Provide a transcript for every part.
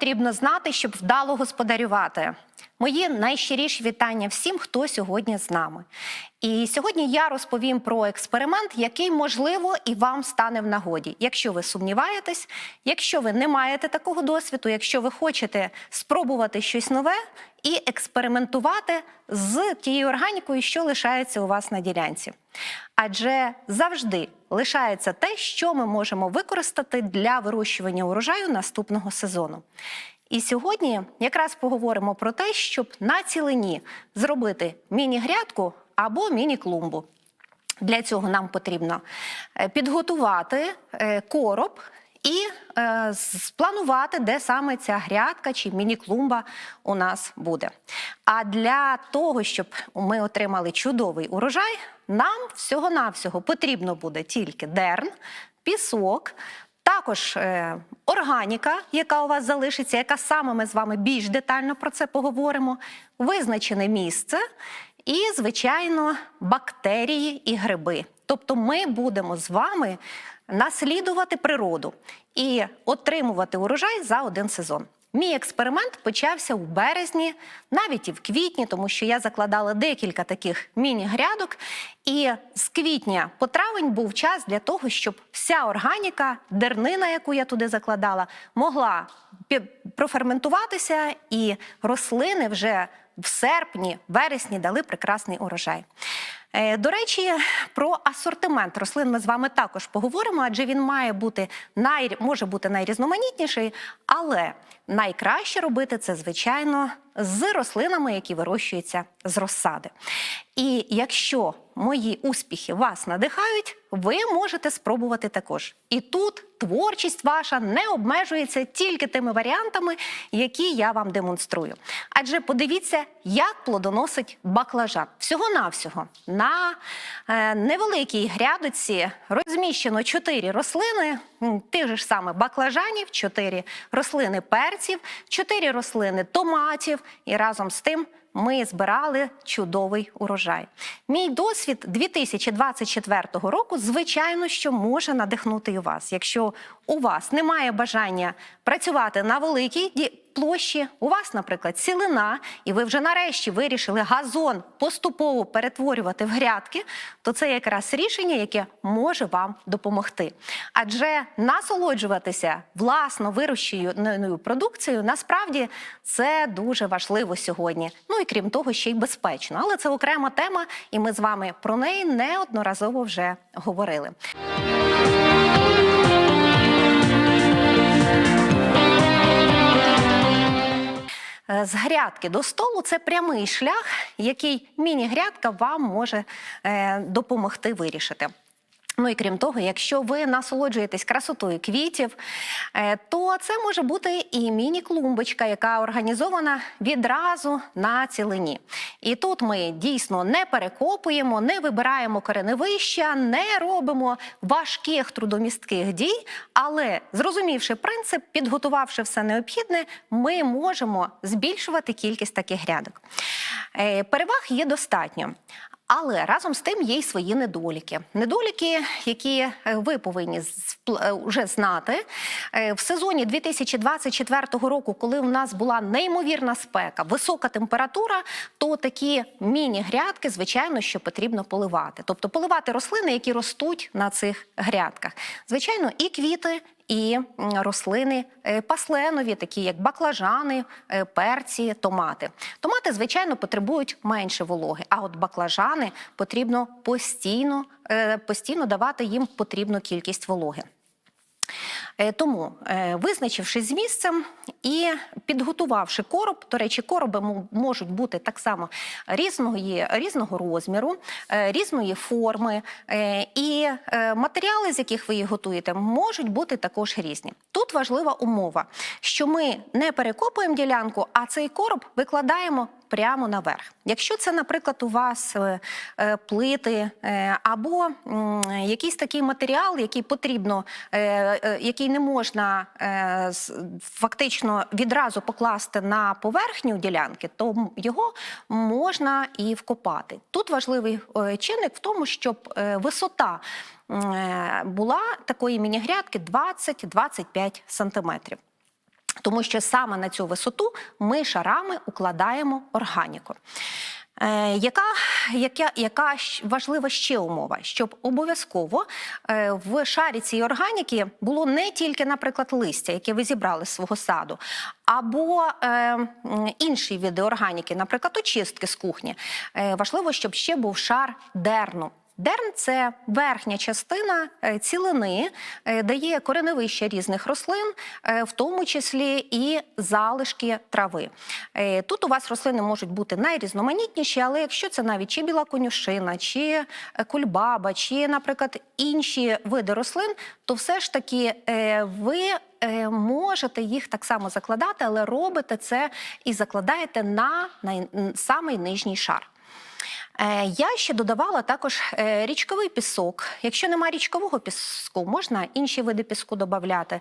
потрібно знати, щоб вдало господарювати? Мої найщиріші вітання всім, хто сьогодні з нами. І сьогодні я розповім про експеримент, який можливо і вам стане в нагоді. Якщо ви сумніваєтесь, якщо ви не маєте такого досвіду, якщо ви хочете спробувати щось нове і експериментувати з тією органікою, що лишається у вас на ділянці. Адже завжди лишається те, що ми можемо використати для вирощування урожаю наступного сезону. І сьогодні якраз поговоримо про те, щоб на цілині зробити міні-грядку або міні-клумбу. Для цього нам потрібно е, підготувати е, короб і е, спланувати, де саме ця грядка чи міні-клумба у нас буде. А для того, щоб ми отримали чудовий урожай, нам всього-навсього потрібно буде тільки дерн, пісок. Також е, органіка, яка у вас залишиться, яка саме ми з вами більш детально про це поговоримо, визначене місце і, звичайно, бактерії і гриби. Тобто ми будемо з вами наслідувати природу і отримувати урожай за один сезон. Мій експеримент почався у березні, навіть і в квітні, тому що я закладала декілька таких міні-грядок. І з квітня по травень був час для того, щоб вся органіка, дернина, яку я туди закладала, могла проферментуватися, і рослини вже в серпні, вересні дали прекрасний урожай. Е, До речі, про асортимент рослин ми з вами також поговоримо, адже він має бути най... може бути найрізноманітніший, але найкраще робити це, звичайно, з рослинами, які вирощуються з розсади. І якщо мої успіхи вас надихають, ви можете спробувати також. І тут творчість ваша не обмежується тільки тими варіантами, які я вам демонструю. Адже подивіться, як плодоносить баклажан. Всього-навсього на е, невеликій грядочці розміщено чотири рослини, тих ж саме баклажанів, чотири рослини перців, чотири рослини томатів, і разом з тим ми збирали чудовий урожай. Мій досвід 2024 року, звичайно, що може надихнути і вас. Якщо у вас немає бажання працювати на великій площі, у вас, наприклад, цілина, і ви вже нарешті вирішили газон поступово перетворювати в грядки, то це якраз рішення, яке може вам допомогти. Адже насолоджуватися власно вирощеною продукцією насправді це дуже важливо сьогодні. Ну і крім того, ще й безпечно. Але це окрема тема, і ми з вами про неї неодноразово вже говорили. З грядки до столу це прямий шлях, який міні-грядка вам може е, допомогти вирішити. Ну і крім того, якщо ви насолоджуєтесь красотою квітів, е, то це може бути і міні-клумбочка, яка організована відразу на цілині. І тут ми дійсно не перекопуємо, не вибираємо кореневища, не робимо важких трудомістких дій, але зрозумівши принцип, підготувавши все необхідне, ми можемо збільшувати кількість таких грядок. Е, Переваг є достатньо. Але разом з тим є й свої недоліки. Недоліки, які е, ви повинні спл- е, вже знати Е, в сезоні 2024 року, коли у нас була неймовірна спека, висока температура, то такі міні-грядки, звичайно, що потрібно поливати. Тобто поливати рослини, які ростуть на цих грядках. Звичайно, і квіти, і рослини е, пасленові, такі як баклажани, е, перці, томати. Томати, звичайно, потребують менше вологи, а от баклажани потрібно постійно, е, постійно давати їм потрібну кількість вологи. Тому, визначившись з місцем і підготувавши короб, до речі, короби можуть бути так само різної, різного розміру, е, різної форми, е, і е, матеріали, з яких ви їх готуєте, можуть бути також різні. Тут важлива умова, що ми не перекопуємо ділянку, а цей короб викладаємо прямо наверх. Якщо це, наприклад, у вас плити або якийсь такий матеріал, який потрібно, який не можна е, фактично відразу покласти на поверхню ділянки, то його можна і вкопати. Тут важливий е, чинник в тому, щоб е, висота е, була такої міні-грядки 20-25 сантиметрів. тому що саме на цю висоту ми шарами укладаємо органіку. Е, Яка, яка, яка важлива ще умова, щоб обов'язково е, в шарі цієї органіки було не тільки, наприклад, листя, яке ви зібрали з свого саду, або е, інші види органіки, наприклад, очистки з кухні. Важливо, щоб ще був шар дерну. Дерн це верхня частина е, цілини, е, де є кореневища різних рослин, е, в тому числі і залишки трави. Тут у вас рослини можуть бути найрізноманітніші, але якщо це навіть чи біла конюшина, чи кульбаба, чи, наприклад, інші види рослин, то все ж таки ви можете їх так само закладати, але робите це і закладаєте на най- самий нижній шар. Е, Я ще додавала також е, річковий пісок. Якщо немає річкового піску, можна інші види піску додати.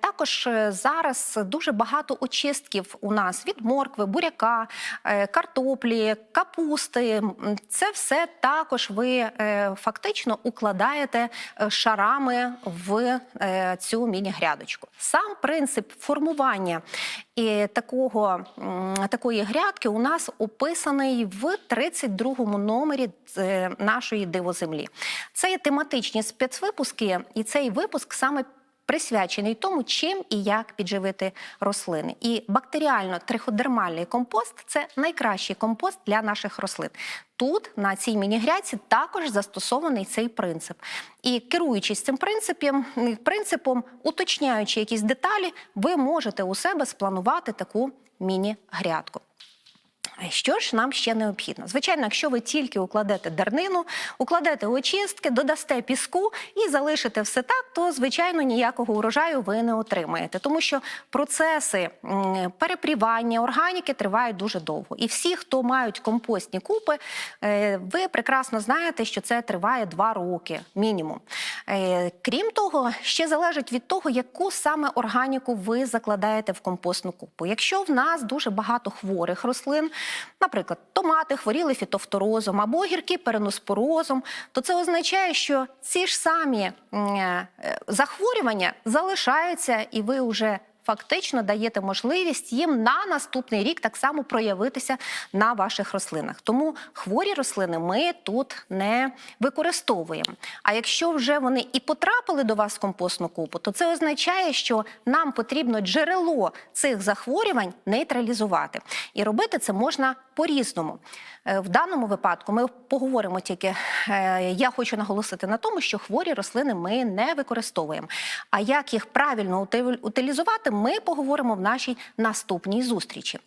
Також е, зараз дуже багато очистків у нас від моркви, буряка, картоплі, капусти. Це все також ви фактично укладаєте шарами в цю міні-грядочку. Сам принцип формування і такого, такої грядки у нас описаний в 32-му номері е, нашої дивоземлі. Це є тематичні спецвипуски, і цей випуск саме присвячений тому, чим і як підживити рослини. І бактеріально-триходермальний компост це найкращий компост для наших рослин. Тут на цій міні-грядці також застосований цей принцип. І керуючись цим принципом, принципом, уточняючи якісь деталі, ви можете у себе спланувати таку міні-грядку. Що ж нам ще необхідно? Звичайно, якщо ви тільки укладете дернину, укладете очистки, додасте піску і залишите все так, то звичайно ніякого урожаю ви не отримаєте, тому що процеси перепрівання органіки тривають дуже довго. І всі, хто мають компостні купи, е, ви прекрасно знаєте, що це триває два роки мінімум. Е, Крім того, ще залежить від того, яку саме органіку ви закладаєте в компостну купу. Якщо в нас дуже багато хворих рослин, наприклад, томати хворіли фітофторозом або огірки переноспорозом, то це означає, що ці ж самі е, захворювання залишаються, і ви вже фактично даєте можливість їм на наступний рік так само проявитися на ваших рослинах. Тому хворі рослини ми тут не використовуємо. А якщо вже вони і потрапили до вас в компостну купу, то це означає, що нам потрібно джерело цих захворювань нейтралізувати. І робити це можна по-різному. Е, В даному випадку ми поговоримо тільки. е, Я хочу наголосити на тому, що хворі рослини ми не використовуємо. А як їх правильно ути- утилізувати, ми поговоримо в нашій наступній зустрічі.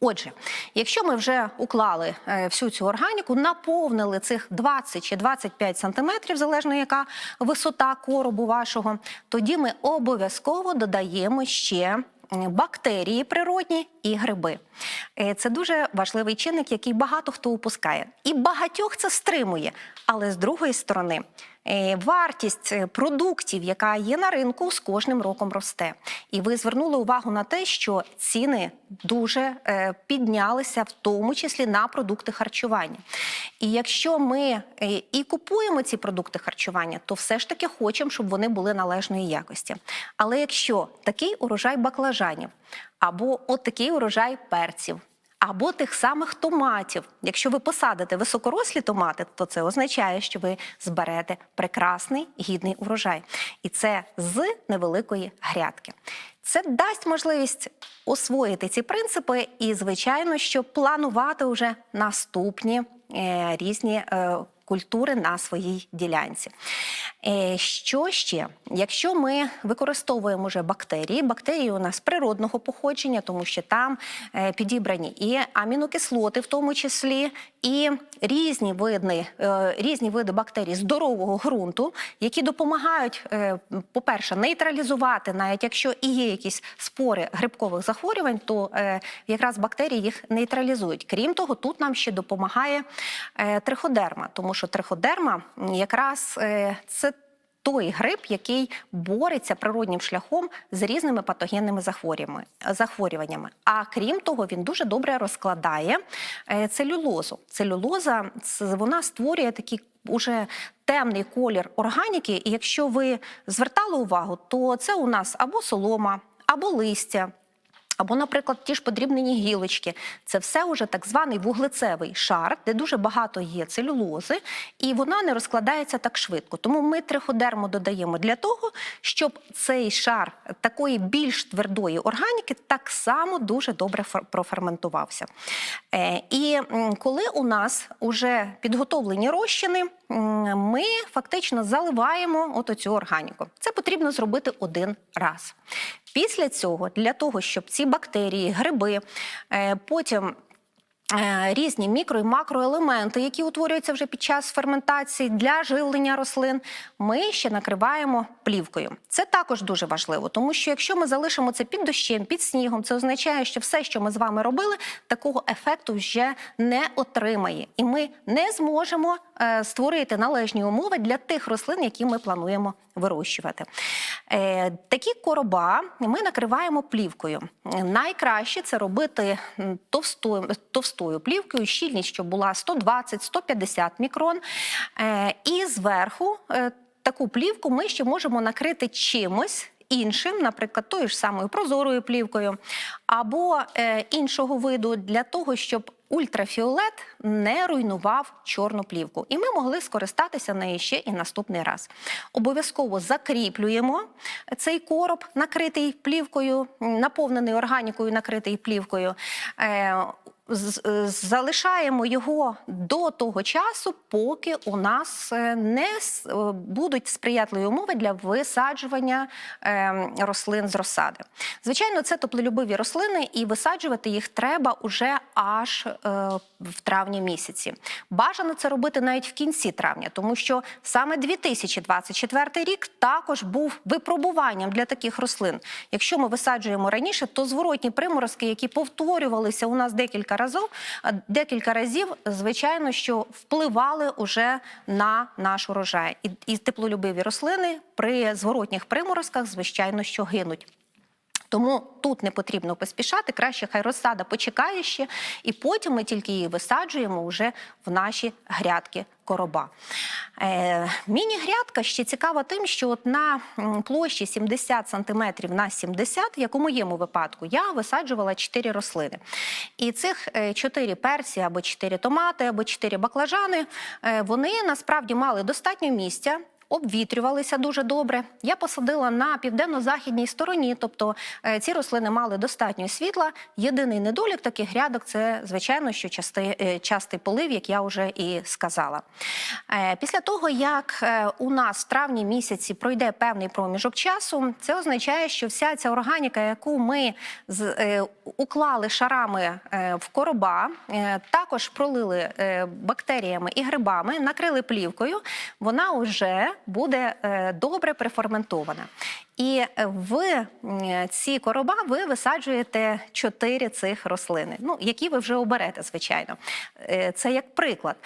Отже, якщо ми вже уклали е, всю цю органіку, наповнили цих 20 чи 25 сантиметрів, залежно яка висота коробу вашого, тоді ми обов'язково додаємо ще бактерії природні і гриби. Е, Це дуже важливий чинник, який багато хто упускає. І багатьох це стримує. Але з другої сторони, е, вартість е, продуктів, яка є на ринку, з кожним роком росте. І ви звернули увагу на те, що ціни дуже е, піднялися, в тому числі на продукти харчування. І якщо ми е, і купуємо ці продукти харчування, то все ж таки хочемо, щоб вони були належної якості. Але якщо такий урожай баклажанів або такий урожай перців, або тих самих томатів. Якщо ви посадите високорослі томати, то це означає, що ви зберете прекрасний гідний урожай. І це з невеликої грядки. Це дасть можливість освоїти ці принципи і, звичайно, що планувати вже наступні е, різні. Е, Культури на своїй ділянці. Е, Що ще? Якщо ми використовуємо вже бактерії, бактерії у нас природного походження, тому що там е, підібрані і амінокислоти, в тому числі, і різні види, е, різні види бактерій здорового ґрунту, які допомагають, по-перше, нейтралізувати, навіть якщо і є якісь спори грибкових захворювань, то якраз бактерії їх нейтралізують. Крім того, тут нам ще допомагає триходерма, тому що триходерма якраз е, це той гриб, який бореться природнім шляхом з різними патогенними захворюваннями. А крім того, він дуже добре розкладає е, целюлозу. Целюлоза вона створює такі уже темний колір органіки. І якщо ви звертали увагу, то це у нас або солома, або листя. Або, наприклад, ті ж подрібнені гілочки. Це все уже так званий вуглецевий шар, де дуже багато є целюлози, і вона не розкладається так швидко. Тому ми триходерму додаємо для того, щоб цей шар такої більш твердої органіки так само дуже добре фер- проферментувався. Е, І коли у нас вже підготовлені розчини, ми фактично заливаємо от оцю органіку. Це потрібно зробити один раз. Після цього, для того, щоб ці бактерії, гриби, е, потім різні мікро і макроелементи, які утворюються вже під час ферментації для живлення рослин, ми ще накриваємо плівкою. Це також дуже важливо, тому що якщо ми залишимо це під дощем, під снігом, це означає, що все, що ми з вами робили, такого ефекту вже не отримає, і ми не зможемо е, створити належні умови для тих рослин, які ми плануємо вирощувати. Е, такі короба ми накриваємо плівкою. Найкраще це робити м, товстою, товстою плівкою, щільність, щоб була 120-150 мікрон. Е, і зверху е, таку плівку ми ще можемо накрити чимось. Іншим, наприклад, тою ж самою прозорою плівкою, або е, іншого виду для того, щоб ультрафіолет не руйнував чорну плівку, і ми могли скористатися нею ще і наступний раз. Обов'язково закріплюємо цей короб, накритий плівкою, наповнений органікою, накритий плівкою. Е, залишаємо його до того часу, поки у нас е, не е, будуть сприятливі умови для висаджування е, рослин з розсади. Звичайно, це теплолюбиві рослини, і висаджувати їх треба уже аж в травні місяці. Бажано це робити навіть в кінці травня, тому що саме 2024 рік також був випробуванням для таких рослин. Якщо ми висаджуємо раніше, то зворотні приморозки, які повторювалися у нас декілька разів, декілька разів, звичайно, що впливали уже на наш урожай. І, і теплолюбиві рослини при зворотніх приморозках, звичайно, що гинуть. Тому тут не потрібно поспішати, краще хай розсада почекає ще, і потім ми тільки її висаджуємо вже в наші грядки короба. Е, Міні-грядка ще цікава тим, що от на площі 70 см на 70, як у моєму випадку, я висаджувала 4 рослини. І цих 4 персі, або 4 томати, або 4 баклажани, е, вони насправді мали достатньо місця обвітрювалися дуже добре. Я посадила на південно-західній стороні, тобто е, ці рослини мали достатньо світла. Єдиний недолік таких грядок це, звичайно, що частий, е, частий полив, як я вже і сказала. Е, Після того, як у нас в травні місяці пройде певний проміжок часу, це означає, що вся ця органіка, яку ми уклали шарами в короба, також пролили бактеріями і грибами, накрили плівкою, вона вже буде е, добре преферментована. І е, в ці короба ви висаджуєте чотири цих рослини, ну які ви вже оберете, звичайно. Е, Це як приклад.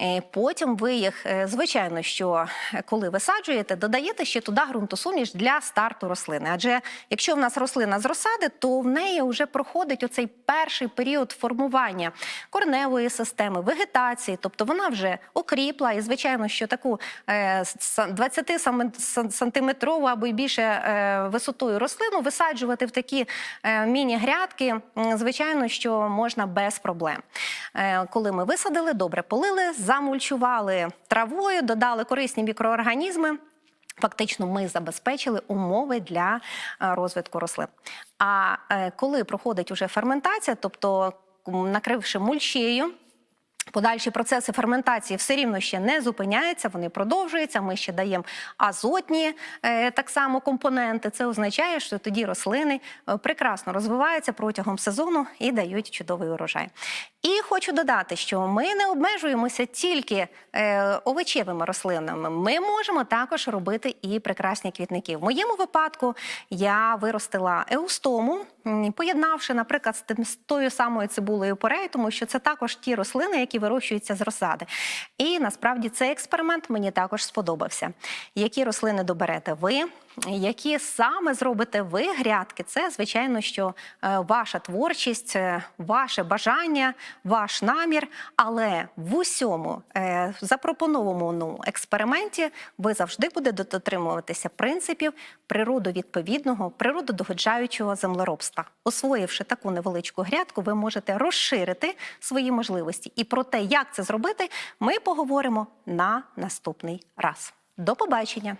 Е, Потім ви їх, е, звичайно, що е, коли висаджуєте, додаєте ще туди ґрунтосуміш для старту рослини. Адже якщо в нас рослина з розсади, то в неї вже проходить оцей перший період формування кореневої системи, вегетації, тобто вона вже окріпла, і звичайно, що таку е, 20 саме- сан- сантиметрову або й більше е, висотою рослину висаджувати в такі е, міні-грядки, звичайно, що можна без проблем. Е, Коли ми висадили, добре полили, замульчували травою, додали корисні мікроорганізми. Фактично, ми забезпечили умови для е, розвитку рослин. А е, коли проходить уже ферментація, тобто накривши мульчею, Подальші процеси ферментації все рівно ще не зупиняються, вони продовжуються. Ми ще даємо азотні е, так само компоненти. Це означає, що тоді рослини е, прекрасно розвиваються протягом сезону і дають чудовий урожай. І хочу додати, що ми не обмежуємося тільки е, овочевими рослинами. Ми можемо також робити і прекрасні квітники. В моєму випадку я виростила еустому, поєднавши, наприклад, з, тим, з тою самою цибулею порей, тому що це також ті рослини, які вирощуються з розсади. І насправді цей експеримент мені також сподобався. Які рослини доберете ви? Які саме зробите ви грядки? Це звичайно, що е, ваша творчість, е, ваше бажання, ваш намір. Але в усьому е, запропонованому експерименті ви завжди будете дотримуватися принципів природовідповідного, природодогоджаючого землеробства. Освоївши таку невеличку грядку, ви можете розширити свої можливості. І про те, як це зробити, ми поговоримо на наступний раз. До побачення!